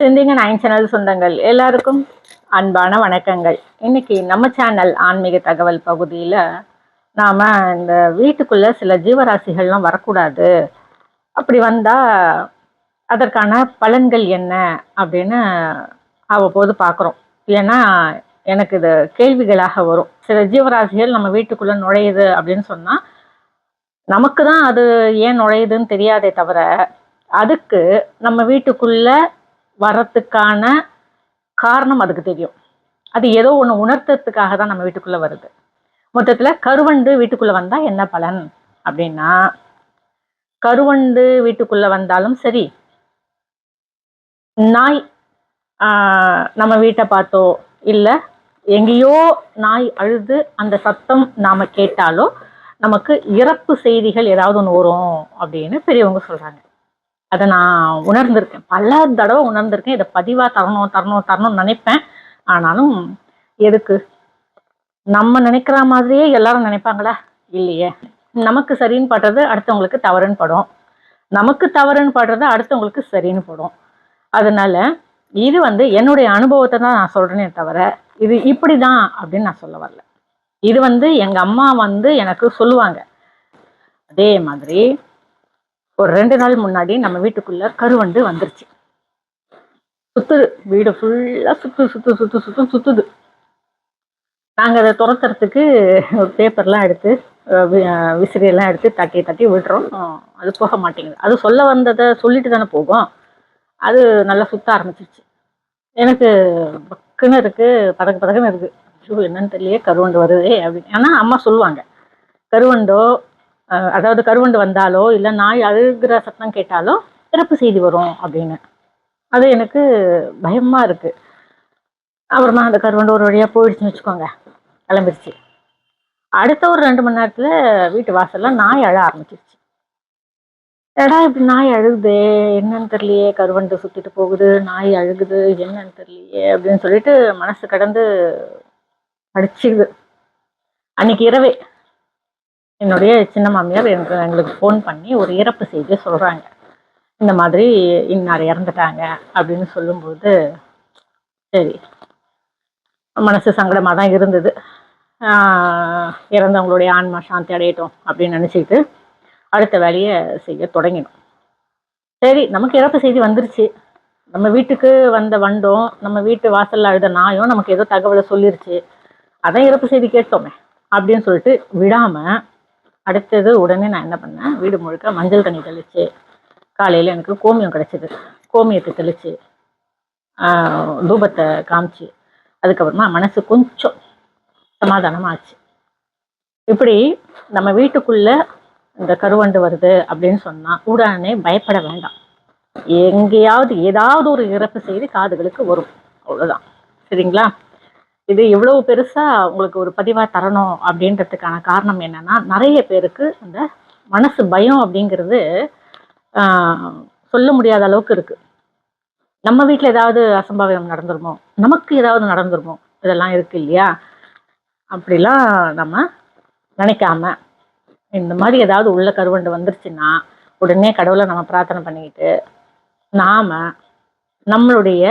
சிந்திங்க nine channel சொந்தங்கள் எல்லாருக்கும் அன்பான வணக்கங்கள். இன்னைக்கு நம்ம சேனல் ஆன்மீக தகவல் பகுதியில் நாம் இந்த வீட்டுக்குள்ளே சில ஜீவராசிகள்லாம் வரக்கூடாது. அப்படி வந்தால் அதற்கான பலன்கள் என்ன அப்படின்னு அவ்வப்போது பார்க்குறோம் ஏன்னா எனக்கு இது கேள்விகளாக வரும். சில ஜீவராசிகள் நம்ம வீட்டுக்குள்ளே நுழையுது அப்படின்னு சொன்னால் நமக்கு தான் அது ஏன் நுழையுதுன்னு தெரியாதே தவிர அதுக்கு நம்ம வீட்டுக்குள்ளே வரத்துக்கான காரணம் அதுக்கு தெரியும். அது ஏதோ ஒன்று உணர்த்துறதுக்காக தான் நம்ம வீட்டுக்குள்ளே வருது. மொத்தத்தில் கருவண்டு வீட்டுக்குள்ளே வந்தால் என்ன பலன்? அப்படின்னா கருவண்டு வீட்டுக்குள்ளே வந்தாலும் சரி நாய் நம்ம வீட்டை பார்த்தோ இல்லை எங்கேயோ நாய் அழுது அந்த சத்தம் நாம் கேட்டாலோ நமக்கு இறப்பு செய்திகள் ஏதாவது ஒன்று வரும் அப்படின்னு பெரியவங்க சொல்கிறாங்க அதை நான் உணர்ந்திருக்கேன். பல தடவை உணர்ந்திருக்கேன். இதை பதிவாக தரணும் தரணும் தரணும்னு நினைப்பேன். ஆனாலும் எதுக்கு? நம்ம நினைக்கிற மாதிரியே எல்லாரும் நினைப்பாங்களா? இல்லையே. நமக்கு சரின்னு படுறது அடுத்தவங்களுக்கு தவறுன்னு படும். நமக்கு தவறுன்னு படுறது அடுத்தவங்களுக்கு சரின்னு படும். அதனால இது வந்து என்னுடைய அனுபவத்தை தான் நான் சொல்கிறேனே தவிர இது இப்படி தான் அப்படின்னு நான் சொல்ல வரல. இது வந்து எங்கள் அம்மா வந்து எனக்கு சொல்லுவாங்க. அதே மாதிரி ஒரு ரெண்டு நாள் முன்னாடி நம்ம வீட்டுக்குள்ள கருவண்டு வந்துருச்சு. சுத்துது. வீடு ஃபுல்லா சுத்து சுத்து சுத்து சுத்து சுத்துது. நாங்க அதை துரத்துறதுக்கு பேப்பர்லாம் எடுத்து வி- விசிறியெல்லாம் எடுத்து தட்டி தட்டி விடுறோம். அது போக மாட்டேங்குது. அது சொல்ல வந்ததை சொல்லிட்டு தானே போகும். அது நல்லா சுத்த ஆரம்பிச்சிருச்சு. எனக்கு பக்குன்னு இருக்கு பதக்க பதக்குன்னு இருக்கு. ஐயோ என்னன்னு தெரியலையே கருவண்டு வருதே அப்படின்னு. ஏன்னா அம்மா சொல்லுவாங்க. கருவண்டோ அதாவது கருவண்டு வந்தாலோ இல்லை நாய் அழுகிற சத்தம் கேட்டாலோ இறப்பு செய்தி வரும் அப்படின்னு. அது எனக்கு பயமாக இருக்குது அப்புறமா அந்த கருவண்டு ஒரு வழியாக போயிடுச்சுன்னு வச்சுக்கோங்க கிளம்பிடுச்சு. அடுத்த ஒரு ரெண்டு மணி நேரத்தில் வீட்டு வாசல்லாம் நாய் அழ ஆரம்பிச்சிருச்சு. எடா இப்படி நாய் அழுகுது என்னன்னு தெரியலையே கருவண்டு சுற்றிட்டு போகுது நாய் அழுகுது என்னன்னு தெரியலையே அப்படின்னு சொல்லிட்டு மனசு கடந்து அடிச்சுக்குது அன்னைக்கு இரவே என்னுடைய சின்ன மாமியார் எனக்கு எங்களுக்கு ஃபோன் பண்ணி ஒரு இறப்பு செய்தியை சொல்கிறாங்க இந்த மாதிரி இன்னார் இறந்துட்டாங்க அப்படின்னு சொல்லும்போது சரி மனசு சங்கடமாக தான் இருந்தது இறந்தவங்களுடைய ஆன்மா சாந்தி அடையட்டும் அப்படின்னு நினச்சிக்கிட்டு அடுத்த வேலையை செய்ய தொடங்கினோம். சரி நமக்கு இறப்பு செய்தி வந்துருச்சு. நம்ம வீட்டுக்கு வந்த வண்டோம் நம்ம வீட்டு வாசலில் அழுத நாயும் நமக்கு ஏதோ தகவலை சொல்லிருச்சு. அதான் இறப்பு செய்தி கேட்டோமே அப்படின்னு சொல்லிட்டு விடாமல் அடுத்தது உடனே நான் என்ன பண்ணேன்? வீடு முழுக்க மஞ்சள் தண்ணி தெளிச்சு காலையில் எனக்கு கோமியம் கிடச்சிது. கோமியத்தை தெளித்து தூபத்தை காமிச்சு அதுக்கப்புறமா மனசு கொஞ்சம் சமாதானமாச்சு இப்படி நம்ம வீட்டுக்குள்ளே இந்த கருவண்டு வருது அப்படின்னு சொன்னால் உடனே பயப்பட வேண்டாம். எங்கேயாவது ஏதாவது ஒரு இறப்பு செய்தி காதுகளுக்கு வரும். அவ்வளோதான் சரிங்களா? இது இவ்வளவு பெருசா உங்களுக்கு ஒரு பதிவா தரணும் அப்படின்றதுக்கான காரணம் என்னன்னா நிறைய பேருக்கு இந்த மனசு பயம் அப்படிங்கிறது சொல்ல முடியாத அளவுக்கு இருக்கு. நம்ம வீட்டில் ஏதாவது அசம்பாவிதம் நடந்துருமோ நமக்கு ஏதாவது நடந்துருமோ இதெல்லாம் இருக்கு இல்லையா? அப்படிலாம் நம்ம நினைக்காம இந்த மாதிரி ஏதாவது உள்ள கருவண்டு வந்துருச்சுன்னா உடனே கடவுளை நம்ம பிரார்த்தனை பண்ணிக்கிட்டு நாம நம்மளுடைய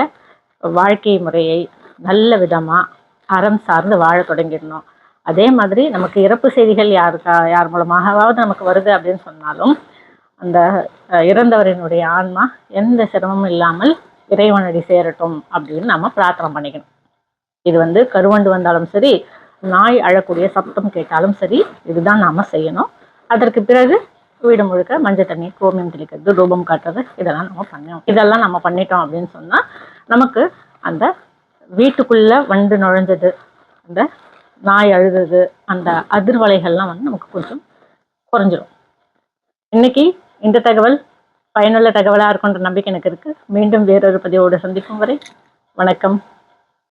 வாழ்க்கை முறையை நல்ல விதமாக அறம் சார்ந்து வாழ தொடங்கிடணும். அதே மாதிரி நமக்கு இறப்பு செய்திகள் யாருக்கா யார் மூலமாகவாவது நமக்கு வருது அப்படின்னு சொன்னாலும் அந்த இறந்தவரினுடைய ஆன்மா எந்த சிரமமும் இல்லாமல் இறைவனடி சேரட்டும் அப்படின்னு நம்ம பிரார்த்தனை பண்ணிக்கணும். இது வந்து கருவண்டு வந்தாலும் சரி நாய் அழக்கூடிய சத்தம் கேட்டாலும் சரி இதுதான் நாம செய்யணும். அதற்கு பிறகு வீடு முழுக்க மஞ்சள் தண்ணி கோமியம் தெளிக்கிறது ரூபம் காட்டுறது இதெல்லாம் நம்ம பண்ணோம் இதெல்லாம் நம்ம பண்ணிட்டோம் அப்படின்னு சொன்னா நமக்கு அந்த வீட்டுக்குள்ள வண்டு நுழைஞ்சது. அந்த நாய் அழுதது. அந்த அதிர்வலைகள்லாம் வந்து நமக்கு கொஞ்சம் குறைஞ்சிரும். இன்னைக்கு இந்த தகவல் பயனுள்ள தகவலா இருக்குன்ற நம்பிக்கை எனக்கு இருக்கு. மீண்டும் வேறொரு பதிவோடு சந்திக்கும் வரை வணக்கம்.